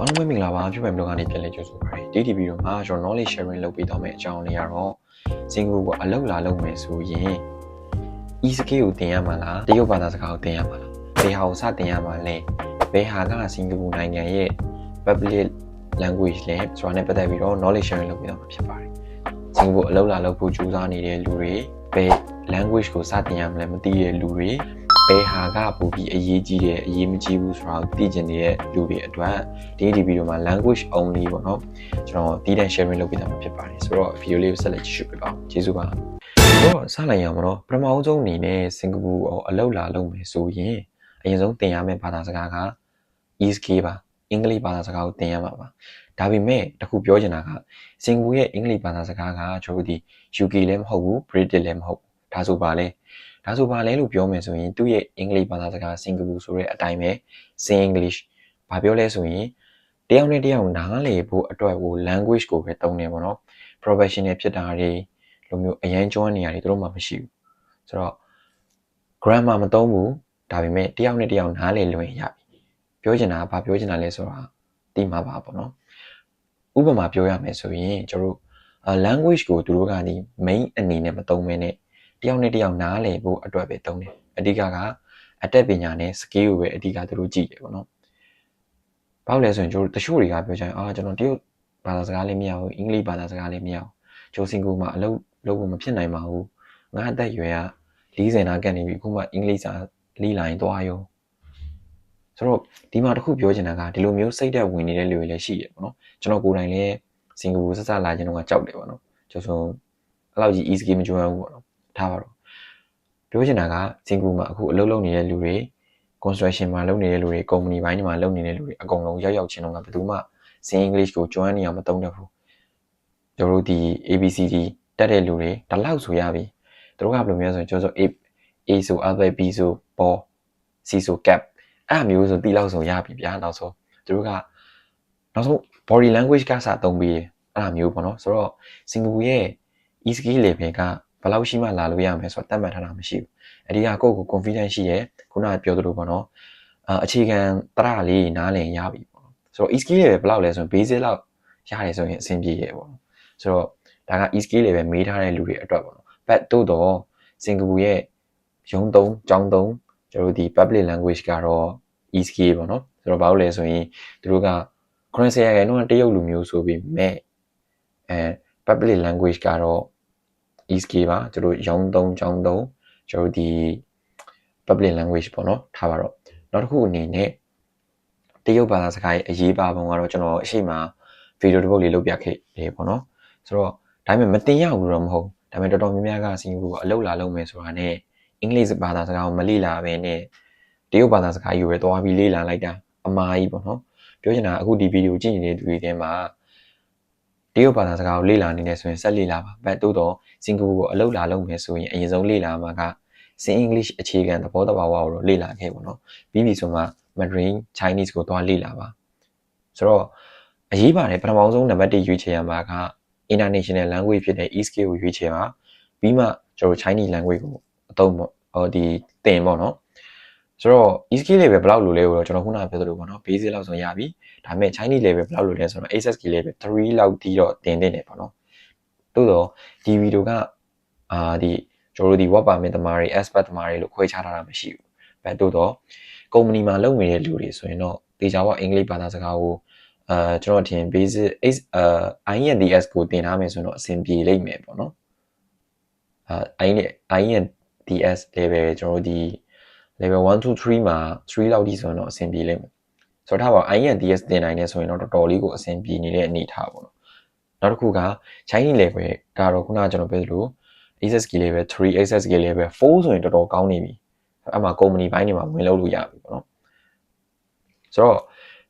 အားလုံးပဲမင်္ဂလာပါဖြစ်မယ်ဘလော့ကနေပြန်လဲကြိုဆိုပါရစေဒီဒီဗီဒီယိုမှာကျွန်တော် knowledge sharing လုပ်ပေးသွားမယ့်အကြောင်းလေးကတော့စင်ကာပူကိုအလုပ်လာလုပ်မယ်ဆိုရင် e-skill ကိုသင်ရမှာလားတရုတ်ဘာသာစကားကိုသင်ရမှာလားဘယ်ဟာကိုစသင်ရမှာလဲဘယ်ဟာကစင်ကာပူနိုင်ငံရဲ့ public language လဲဆိုတာနဲ့ပတ်သက်ပြီးတော့ knowledge sharing လုပ်ပေးသွားမှာဖြစ်ပါတယ်စင်ကာပူအလုပ်လာလုပ်ဖို့ကြိုးစားနေတဲ့လူတွေဘယ် language ကိုစသင်ရမလဲမသိတဲ့လူတွေ ဘယ်ဟာကပိုပြီးအရေးကြီးတယ်အရေးမကြီးဘူးဆိုတာကိုသိကျင်နေတဲ့လူတွေအတွက်ဒီဒီဗီဒီယိုမှာ language only ပေါ့နော်ကျွန်တော်တီးတန့် sharing လုပ်ပေးတာဖြစ်ပါတယ်ဆိုတော့ဗီဒီယိုလေးကိုဆက်လက်ကြည့်ရှုပေးပါဦးကျေးဇူးပါတော့စလိုက်ရအောင်တော့ပထမအဆုံးအနေနဲ့စင်ကာပူကိုအလုပ်လာလုပ်မယ်ဆိုရင်အရင်ဆုံးသင်ရမယ့်ဘာသာစကားက ESK ပါအင်္ဂလိပ်ဘာသာစကားကိုသင်ရမှာပါဒါပေမဲ့တခုပြောချင်တာကစင်ကာပူရဲ့အင်္ဂလိပ်ဘာသာစကားကကျွန်တော်တို့ဒီ UK လည်းမဟုတ်ဘူး British လည်းမဟုတ်ဘူးဒါဆိုပါလေ ဒါဆိုပါလဲလို့ပြောမယ်ဆိုရင်သူ့ရဲ့အင်္ဂလိပ်ဘာသာစကားစင်ကာပူဆိုတဲ့အတိုင်းပဲ Sing English ဘာပြောလဲဆိုရင်တယောက်နဲ့တယောက်နားလည်ဖို့အတွက်ကို language ကိုပဲသုံးတယ်ပေါ့နော် professional ဖြစ်တာတွေလိုမျိုးအရန်ကျွမ်းနေရတယ်သူတို့မှမရှိဘူးဆိုတော့ grammar မသုံးဘူးဒါပေမဲ့တယောက်နဲ့တယောက်နားလည်လွယ်ရပြီပြောချင်တာကဘာပြောချင်တာလဲဆိုတာသိမှာပါပေါ့နော်ဥပမာပြောရမယ်ဆိုရင်ကျွန်တော်တို့ language ကိုသူတို့ကဒီ main အနေနဲ့မသုံးဘဲနဲ့ တယောက်နဲ့တယောက်နားလည်ဖို့အတွက်ပဲသုံးတယ်အဓိကကအတက်ပညာနဲ့ skill ကိုပဲအဓိကသူတို့ကြည့်တယ်ပေါ့နော်ဘာလို့လဲဆိုရင်ကျွန်တော်တချို့တွေကပြောကြရင်အာကျွန်တော်တရုတ်ဘာသာစကားလည်းမရဘူးအင်္ဂလိပ်ဘာသာစကားလည်းမရဘူးဂျိုစင်ကူမှာအလုပ်လုပ်ဖို့မဖြစ်နိုင်ပါဘူးငါအသက်အရွယ်က40နာကန်နေပြီအခုမှအင်္ဂလိပ်စာလေ့လာရင်သွားရောဆိုတော့ဒီမှာတခုပြောချင်တာကဒီလိုမျိုးစိတ်သက်ဝင်နေတဲ့လူတွေလည်းရှိတယ်ပေါ့နော်ကျွန်တော်ကိုယ်တိုင်လည်းစင်ကာပူဆက်ဆက်လာခြင်းတော့ကြောက်တယ်ပေါ့နော်ကျဆိုအဲ့လောက်ကြီး easy game မကြွမ်းဘူးပေါ့နော် ထားပါတော့ပြောချင်တာကစင်ကာပူမှာအခုအလုပ်လုပ်နေတဲ့လူတွေ construction မှာလုပ်နေတဲ့လူတွေ company ဘိုင်းတွေမှာလုပ်နေတဲ့လူတွေအကုန်လုံးရောက်ရောက်ချင်းတော့ကဘယ်သူမှစင် English ကိုကျွမ်းနေအောင်မသုံးတတ်ဘူးကျွန်တော်တို့ဒီ ABCD တက်တဲ့လူတွေဒီလောက်ဆိုရပြီသူတို့ကဘယ်လိုမျိုးဆိုရင်ကျွန်တော်ဆို A A ဆို alphabet B ဆို ball C ဆို cap အဲ့အမျိုးဆိုတီလောက်ဆိုရပြီဗျာနောက်ဆုံးသူတို့ကနောက်ဆုံး body language ကစသုံးပြီးအဲ့အမျိုးပေါ့နော်ဆိုတော့စင်ကာပူရဲ့ e-skill level က ဘယ်လောက်ရှိမှလာလို့ရမယ်ဆိုတော့တတ်မှတ်ထားတာမရှိဘူးအဓိကကိုယ့်ကို confidence ရှိရဲခုနကပြောသလိုပေါ့နော်အခြေခံတရလေးနားလည်ရပြီပေါ့နော်ဆိုတော့ e-skill level ဘယ်လောက်လဲဆိုရင် basic လောက်ရတယ်ဆိုရင်အဆင်ပြေရပေါ့နော်ဆိုတော့ဒါက e-skill level မေးထားတဲ့လူတွေအတွက်ပေါ့နော် but တိုးတော့စင်ကာပူရဲ့ရုံးသုံးကျောင်းသုံးကျွန်တော်တို့ဒီ public language ကတော့ e-skill ပေါ့နော်ဆိုတော့ဘာလို့လဲဆိုရင်သူတို့က90ရာခိုင်နှုန်းတရုတ်လူမျိုးဆိုပြီးမဲ့အဲ public language ကတော့ ESK ပါကျွန်တော်ရောင်းသုံးချောင်းသုံးကျွန်တော်ဒီ public language ပေါ့နော်ထားပါတော့နောက်တစ်ခုအနေနဲ့တရုတ်ဘာသာစကားရဲ့အရေးပါပုံကတော့ကျွန်တော်အရှိမဗီဒီယိုတစ်ပုဒ်လေးလုပ်ပြခဲ့တယ်ပေါ့နော်ဆိုတော့ဒါပေမဲ့မတင်ရဘူးတော့မဟုတ်ဒါပေမဲ့တော်တော်များများကစင်ကာပူကအလုပ်လာလုပ်မယ်ဆိုတာနဲ့အင်္ဂလိပ်ဘာသာစကားကိုမလေ့လာဘဲနဲ့တရုတ်ဘာသာစကားယူပဲသွားပြီးလေ့လာလိုက်တာအမှားကြီးပေါ့နော်ပြောချင်တာအခုဒီဗီဒီယိုကြည့်နေတဲ့သူတွေထဲမှာ တရုတ်ဘာသာစကားကိုလေ့လာနေတယ်ဆိုရင်ဆက်လေ့လာပါဘတ်တိုးတော့စင်ကာပူကိုအလုပ်လာလုပ်မယ်ဆိုရင်အရင်ဆုံးလေ့လာမှာကစင်အင်္ဂလိပ်အခြေခံသဘောတဘာဝကိုတော့လေ့လာခဲ့ပေါ့နော်ပြီးပြီဆိုမှ Mandarin Chinese ကိုသွားလေ့လာပါဆိုတော့အရေးပါတယ်ပထမဆုံးနံပါတ်1ရွေးချယ်ရမှာက international language ဖြစ်တဲ့ ESK ကိုရွေးချယ်ပါပြီးမှကျွန်တော် Chinese language ကိုအသုံးပေါ့ဟောဒီသင်ပေါ့နော် ဆိုတော့ ESK level ဘယ်လောက်လိုလဲကိုတော့ကျွန်တော်ခုနကပြောသလိုပေါ့နော် basic လောက်ဆိုရပြီဒါပေမဲ့ Chinese level ဘယ်လောက်လိုလဲဆိုတော့ ASSK level 3လောက်တီးတော့တင်တင်တယ်ပေါ့နော်သို့တော့ဒီဗီဒီယိုကအာဒီကျွန်တော်တို့ဒီ web permit သမားတွေ expert သမားတွေလို့ခွဲခြားထားတာမရှိဘူး။အဲတို့တော့ company မှာလုပ်နေတဲ့လူတွေဆိုရင်တော့တေချာပေါ့အင်္ဂလိပ်ဘာသာစကားကိုအာကျွန်တော်ထင် basic အာ INDS ကိုတင်ထားမယ်ဆိုတော့အဆင်ပြေလိမ့်မယ်ပေါ့နော်။အာ INDS level ကျွန်တော်တို့ဒီ level 1 2 3မှာ3လောက်ထိဆိုတော့အဆင်ပြေလိမ့်မယ်။ဆိုတော့ထားပါ INDS တင်နိုင်နေဆိုရင်တော့တော်တော်လေးကိုအဆင်ပြေနေတဲ့အနေအထားပေါ့နော်။နောက်တစ်ခုက Chinese level ကတော့ခုနကကျွန်တော်ပြောသလို SSK level 3 SSK level 4ဆိုရင်တော်တော်ကောင်းနေပြီအဲ့မှာ company ဘိုင်းတွေမှာဝင်လုပ်လို့ရပြီပေါ့နော်ဆိုတော့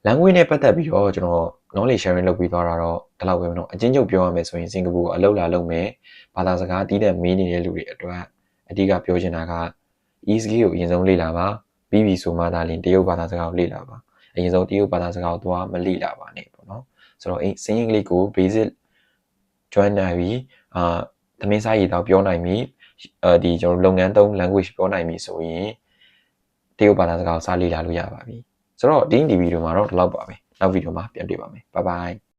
language နဲ့ပတ်သက်ပြီးတော့ကျွန်တော် knowledge sharing လုပ်ပြီးသွားတာတော့ဒီလောက်ပဲပေါ့နော်အချင်းချုပ်ပြောရမယ်ဆိုရင်စင်ကာပူအလုပ်လာလုပ်မယ်ဘာသာစကားတီးတဲ့မေးနေတဲ့လူတွေအတွက်အဓိကပြောချင်တာက ESG ကိုအရင်ဆုံးလေ့လာပါပြီးပြီဆိုမှသာလျှင်တရုတ်ဘာသာစကားကိုလေ့လာပါအရင်ဆုံးတရုတ်ဘာသာစကားကိုသွားမလေ့လာပါနဲ့ပေါ့နော်ဆိုတော့စင်အင်္ဂလိပ်ကို basic join နိုင်ပြီအာသမင်းစားရည်တော့ပြောနိုင်ပြီအဲဒီကျွန်တော်လုပ်ငန်းသုံး language ပြောနိုင်ပြီဆိုရင်တရုတ်ဘာသာစကားကိုစလေ့လာလို့ရပါပြီဆိုတော့ဒီဒီဗီဒီယိုမှာတော့ဒီလောက်ပါပဲနောက်ဗီဒီယိုမှာပြန်တွေ့ပါမယ် bye bye